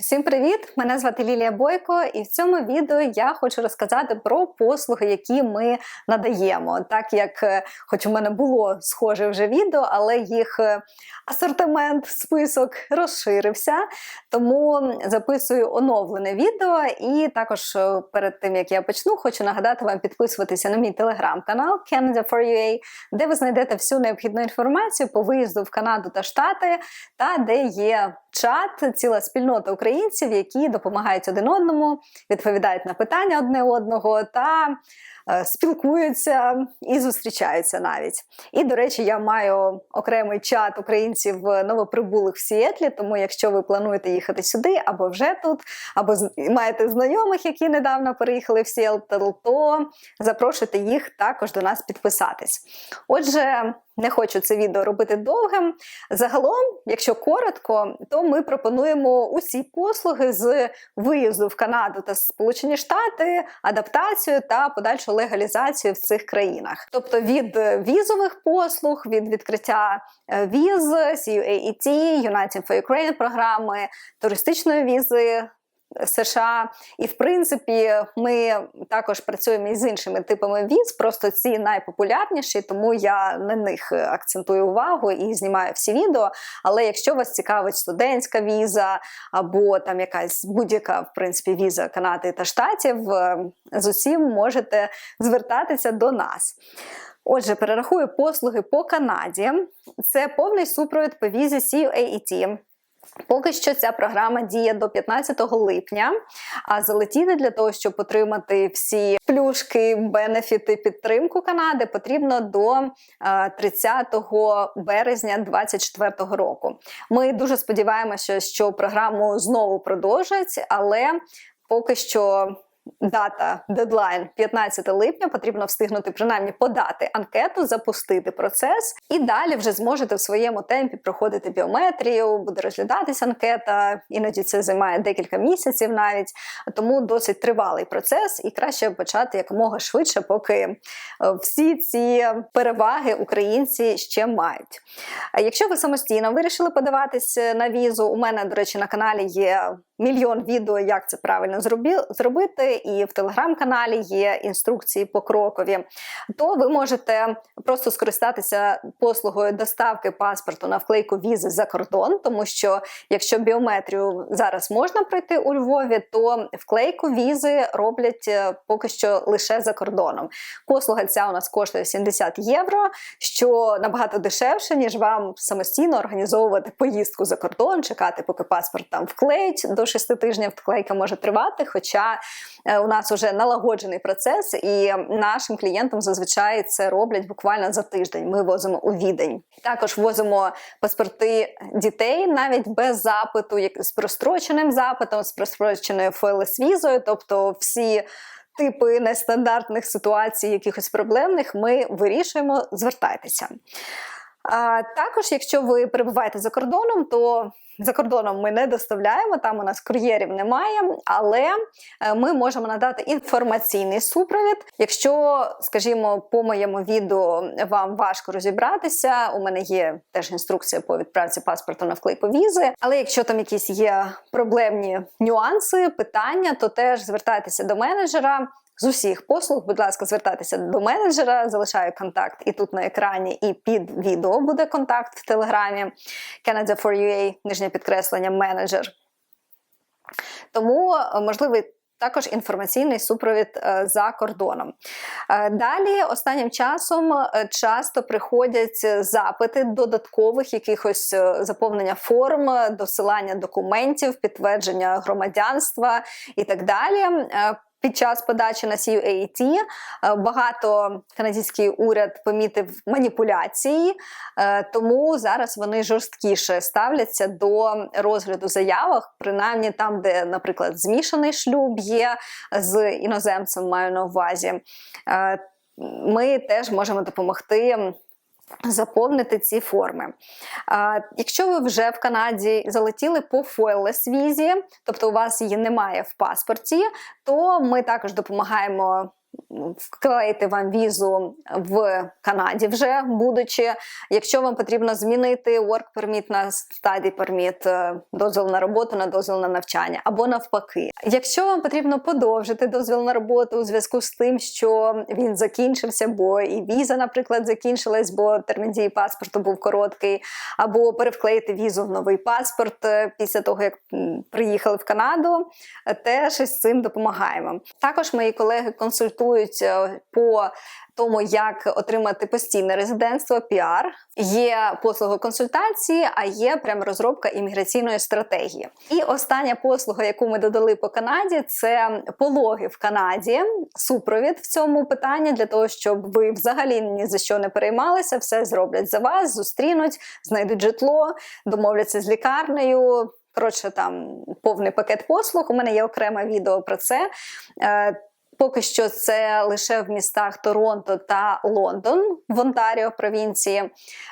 Всім привіт! Мене звати Лілія Бойко, і в цьому відео я хочу розказати про послуги, які ми надаємо. Так як, е, хоч у мене було схоже вже відео, але їх е, асортимент, список розширився. Тому записую оновлене відео. І також е, перед тим як я почну, хочу нагадати вам підписуватися на мій телеграм-канал Canada for UA, де ви знайдете всю необхідну інформацію по виїзду в Канаду та Штати, та де є чат, ціла спільнота українців, які допомагають один одному, відповідають на питання одне одного та спілкуються і зустрічаються навіть. І, до речі, я маю окремий чат українців новоприбулих в Сіетлі, тому якщо ви плануєте їхати сюди, або вже тут, або маєте знайомих, які недавно переїхали в Сіетл, то запрошуйте їх також до нас підписатись. Отже, не хочу це відео робити довгим. Загалом, якщо коротко, то ми пропонуємо усі послуги з виїзду в Канаду та Сполучені Штати, адаптацію та подальшу легалізацію в цих країнах. Тобто від е, візових послуг, від відкриття е, віз, CUAET, United for Ukraine програми, туристичної візи. США, і в принципі, ми також працюємо і з іншими типами віз. Просто ці найпопулярніші, тому я на них акцентую увагу і знімаю всі відео. Але якщо вас цікавить студентська віза або там якась будь-яка в принципі віза Канади та Штатів, з усім можете звертатися до нас. Отже, перерахую послуги по Канаді. Це повний супровід по візі CUAET. Поки що ця програма діє до 15 липня, а залетіти для того, щоб отримати всі плюшки, бенефіти, підтримку Канади, потрібно до е, 30 березня 2024 року. Ми дуже сподіваємося, що програму знову продовжать, але поки що. Дата дедлайн 15 липня потрібно встигнути принаймні подати анкету, запустити процес, і далі вже зможете в своєму темпі проходити біометрію, буде розглядатись анкета. Іноді це займає декілька місяців навіть, тому досить тривалий процес, і краще почати якомога швидше, поки е, всі ці переваги українці ще мають. Якщо ви самостійно вирішили подаватись на візу, у мене, до речі, на каналі є мільйон відео, як це правильно зробити, і в телеграм-каналі є інструкції покрокові, то ви можете просто скористатися послугою доставки паспорту на вклейку візи за кордон, тому що якщо біометрію зараз можна пройти у Львові, то вклейку візи роблять е, поки що лише за кордоном. Послуга ця у нас коштує 70 євро, що набагато дешевше, ніж вам самостійно організовувати поїздку за кордон, чекати, поки паспорт там вклеють. До 6 тижнів вклейка може тривати. Хоча е, у нас вже налагоджений процес, і нашим клієнтам зазвичай це роблять буквально за тиждень. Ми возимо у відень. Також возимо паспорти дітей навіть без запиту, як з простроченим запитом, з простроченою ФЛС-візою, тобто всі. Типи нестандартних ситуацій, якихось проблемних, ми вирішуємо, звертайтеся. А, також, якщо ви перебуваєте за кордоном, то за кордоном ми не доставляємо, там у нас кур'єрів немає, але е, ми можемо надати інформаційний супровід. Якщо, скажімо, по моєму відео вам важко розібратися, у мене є теж інструкція по відправці паспорту на вклейку візи. Але якщо там якісь є проблемні нюанси, питання, то теж звертайтеся до менеджера. З усіх послуг, будь ласка, звертайтеся до менеджера, залишаю контакт і тут на екрані, і під відео буде контакт в телеграмі Canada for UA, нижнє підкреслення менеджер. Тому е, можливий також інформаційний супровід е, за кордоном. Е, Далі останнім часом часто приходять запити додаткових якихось заповнення форм, досилання документів, підтвердження громадянства і так далі. Під час подачі на CUAT е, багато канадський уряд помітив маніпуляції, е, тому зараз вони жорсткіше ставляться до розгляду заявок, принаймні там, де, наприклад, змішаний шлюб є з іноземцем, маю на увазі. Е, Ми теж можемо допомогти заповнити ці форми. А, якщо ви вже в Канаді залетіли по фойлес візі, тобто у вас її немає в паспорті, то ми також допомагаємо вклеїти вам візу в Канаді, вже будучи. Якщо вам потрібно змінити work permit на study permit, е, дозвіл на роботу на дозвіл на навчання, або навпаки. Якщо вам потрібно подовжити дозвіл на роботу у зв'язку з тим, що він закінчився, бо і віза, наприклад, закінчилась, бо термін дії паспорту був короткий, або перевклеїти візу в новий паспорт е, після того, як приїхали в Канаду, е, теж із цим допомагаємо. Також мої колеги консультують е, по тому, як отримати постійне резидентство, піар. Є послуга консультації, а є прям розробка імміграційної стратегії. І остання послуга, яку ми додали по Канаді, це пологи в Канаді, супровід в цьому питанні для того, щоб ви взагалі ні за що не переймалися, все зроблять за вас, зустрінуть, знайдуть житло, домовляться з лікарнею. Коротше, там повний пакет послуг. У мене є окреме відео про це. Поки що це лише в містах Торонто та Лондон в Онтаріо провінції.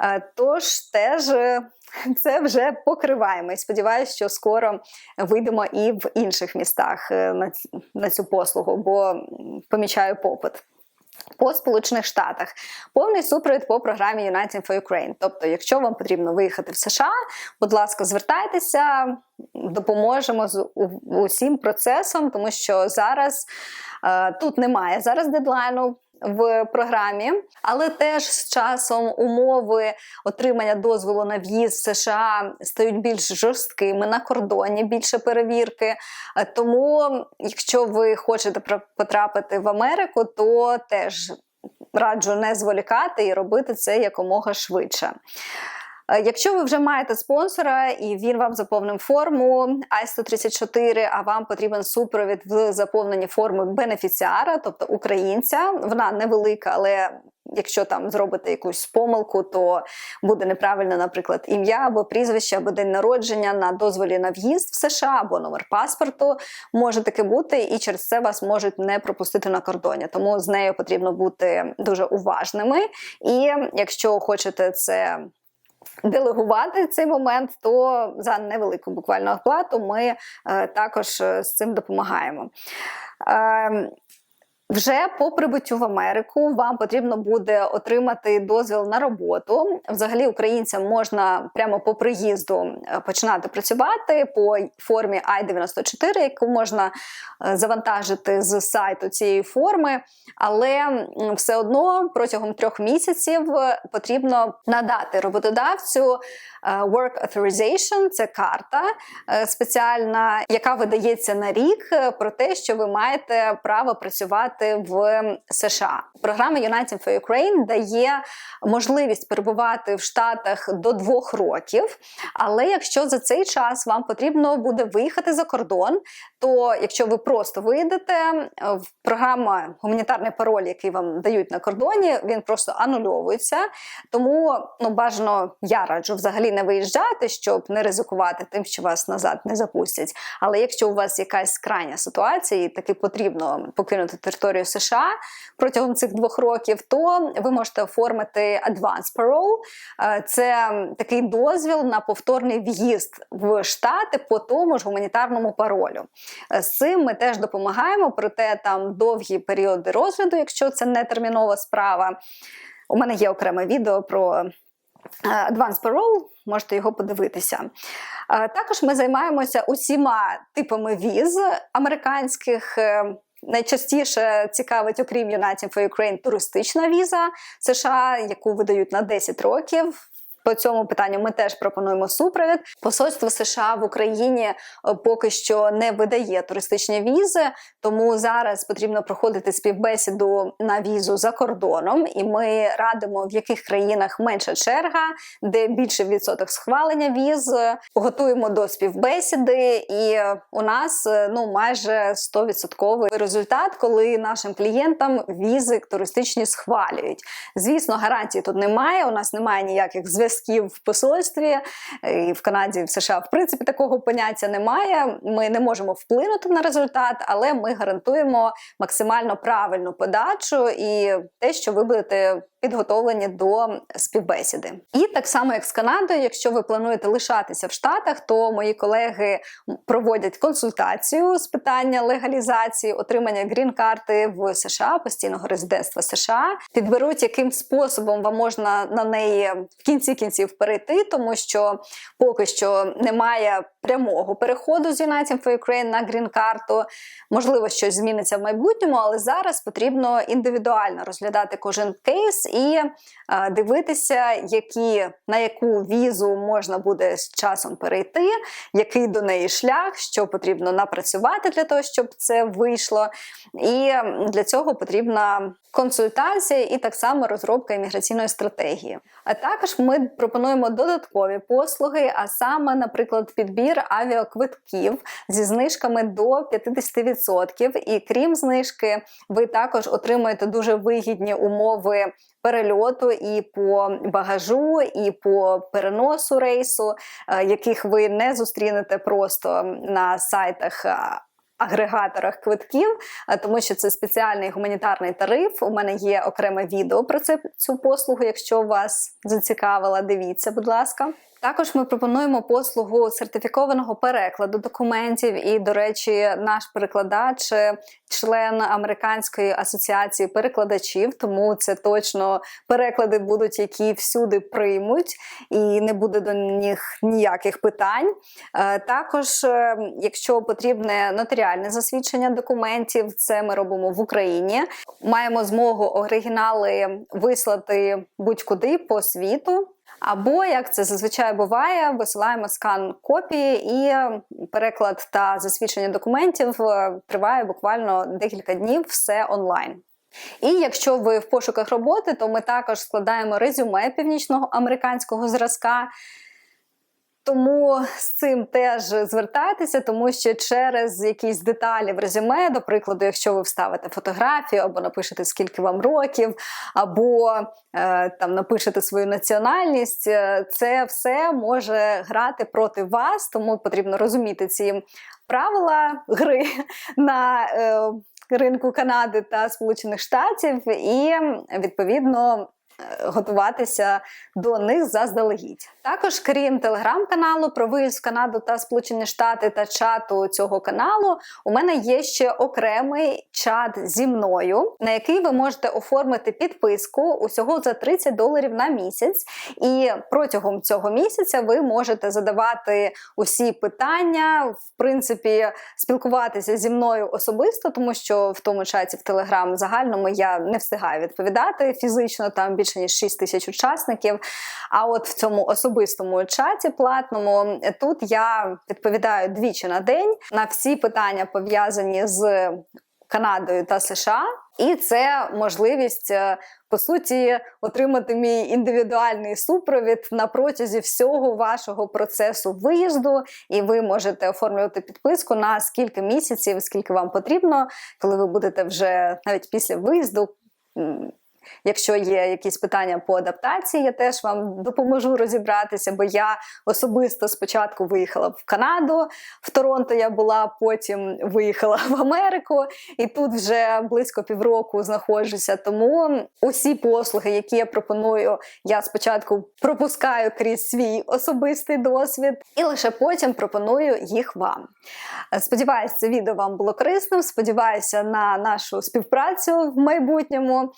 Е, Тож теж е, це вже покриваємо. І сподіваюся, що скоро вийдемо і в інших містах е, на цю послугу, бо помічаю попит. По Сполучених Штатах повний супровід по програмі United for Ukraine. Тобто, якщо вам потрібно виїхати в США, будь ласка, звертайтеся, допоможемо з усім процесом, тому що зараз е, тут немає зараз дедлайну. В програмі, але теж з часом умови отримання дозволу на в'їзд США стають більш жорсткими на кордоні, більше перевірки. Е, Тому, якщо ви хочете потрапити в Америку, то теж раджу не зволікати і робити це якомога швидше. Е, Якщо ви вже маєте спонсора і він вам заповнив форму I-134, а вам потрібен супровід в заповненні форми бенефіціара, тобто українця, вона невелика, але якщо там зробите якусь помилку, то буде неправильно, наприклад, ім'я або прізвище, або день народження на дозволі на в'їзд в США, або номер паспорту може таке бути, і через це вас можуть не пропустити на кордоні. Тому з нею потрібно бути дуже уважними. І якщо хочете це делегувати цей момент, то за невелику буквально оплату ми е, також е, з цим допомагаємо. Вже по прибуттю в Америку вам потрібно буде отримати дозвіл на роботу. Взагалі, українцям можна прямо по приїзду е, починати працювати по формі I-94, яку можна е, завантажити з сайту цієї форми, але все одно протягом трьох місяців е, потрібно надати роботодавцю Work Authorization, це карта спеціальна, яка видається на рік про те, що ви маєте право працювати в США. Програма United for Ukraine дає можливість перебувати в Штатах до двох років. Але якщо за цей час вам потрібно буде виїхати за кордон, то якщо ви просто виїдете, е, програма гуманітарний пароль, який вам дають на кордоні, він просто анульовується. Тому ну бажано я раджу взагалі не виїжджати, щоб не ризикувати тим, що вас назад не запустять. Але якщо у вас якась крайня ситуація, і таки потрібно покинути територію США протягом цих двох років, то ви можете оформити Advance Parole. Е, Це такий дозвіл на повторний в'їзд в Штати по тому ж гуманітарному паролю. Е, З цим ми теж допомагаємо, проте там довгі періоди розгляду, якщо це не термінова справа. У мене є окреме відео про е, Advance Parole, можете його подивитися. Також ми займаємося усіма типами віз американських. Найчастіше цікавить, окрім United for Ukraine, туристична віза США, яку видають на 10 років. По цьому питанню ми теж пропонуємо супровід. Посольство США в Україні е, поки що не видає туристичні візи, тому зараз потрібно проходити співбесіду на візу за кордоном, і ми радимо, в яких країнах менша черга, де більше відсоток схвалення віз. Готуємо до співбесіди, і у нас е, ну майже 100% результат, коли нашим клієнтам візи туристичні схвалюють. Звісно, гарантії тут немає. У нас немає ніяких зв'язків в посольстві е, і в Канаді, і в США, в принципі, такого поняття немає. Ми не можемо вплинути на результат, але ми гарантуємо максимально правильну подачу і те, що ви будете підготовлені до співбесіди. І так само, як з Канадою, якщо ви плануєте лишатися в Штатах, то мої колеги проводять консультацію з питання легалізації, отримання грін-карти в США, постійного резидентства США, підберуть, яким способом вам можна на неї в кінці кінців перейти, тому що поки що немає прямого переходу з United for Ukraine на грін-карту. Можливо, щось зміниться в майбутньому, але зараз потрібно індивідуально розглядати кожен кейс і е, дивитися, які, на яку візу можна буде з часом перейти, який до неї шлях, що потрібно напрацювати для того, щоб це вийшло. І для цього потрібна консультація і так само розробка імміграційної стратегії. А також ми пропонуємо додаткові послуги, а саме, наприклад, підбір авіаквитків зі знижками до 50%. І крім знижки, ви також отримуєте дуже вигідні умови. Перельоту і по багажу, і по переносу рейсу, е, яких ви не зустрінете просто на сайтах агрегаторах квитків, тому що це спеціальний гуманітарний тариф. У мене є окреме відео про це цю послугу. Якщо вас зацікавила, дивіться, будь ласка. Також ми пропонуємо послугу сертифікованого перекладу документів. І, до речі, наш перекладач, член Американської асоціації перекладачів, тому це точно переклади будуть, які всюди приймуть, і не буде до них ніяких питань. Е, також, е, якщо потрібне нотаріальне засвідчення документів, це ми робимо в Україні. Маємо змогу оригінали вислати будь-куди по світу. Або, як це зазвичай буває, висилаємо скан копії, і переклад та засвідчення документів е, триває буквально декілька днів, все онлайн. І якщо ви в пошуках роботи, то ми також складаємо резюме північного американського зразка. Тому з цим теж звертайтеся, тому що через якісь деталі в резюме, до прикладу, якщо ви вставите фотографію, або напишете, скільки вам років, або е, там напишете свою національність, е, це все може грати проти вас, тому потрібно розуміти ці правила гри на е, ринку Канади та Сполучених Штатів, і відповідно. Готуватися до них заздалегідь. Також, крім телеграм-каналу про виїзд в Канаду та Сполучені Штати та чату цього каналу, у мене є ще окремий чат зі мною, на який ви можете оформити підписку усього за 30 доларів на місяць. І протягом цього місяця ви можете задавати усі питання, в принципі, спілкуватися зі мною особисто, тому що в тому чаті в Телеграм загальному я не встигаю відповідати фізично, там більше ніж 6 тисяч учасників. А от в цьому особистому чаті платному тут я відповідаю двічі на день на всі питання пов'язані з Канадою та США. І це можливість, е, по суті, отримати мій індивідуальний супровід на протязі всього вашого процесу виїзду, і ви можете оформлювати підписку на скільки місяців, скільки вам потрібно, коли ви будете вже навіть після виїзду Якщо є якісь питання по адаптації, я теж вам допоможу розібратися, бо я особисто спочатку виїхала в Канаду, в Торонто я була, потім виїхала в Америку, і тут вже близько півроку знаходжуся. Тому усі послуги, які я пропоную, я спочатку пропускаю крізь свій особистий досвід, і лише потім пропоную їх вам. Сподіваюся, це відео вам було корисним. Сподіваюся на нашу співпрацю в майбутньому.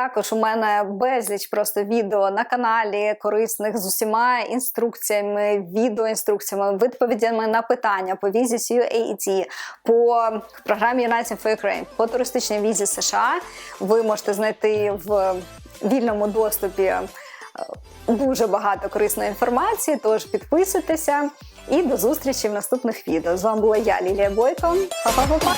Також у мене безліч просто відео на каналі корисних з усіма інструкціями, відеоінструкціями, відповідями на питання по візі CUAT, по програмі United for Ukraine, по туристичній візі США. Ви можете знайти в вільному доступі е, дуже багато корисної інформації. Тож підписуйтеся і до зустрічі в наступних відео. З вами була я, Лілія Бойко. Па-па-па-па!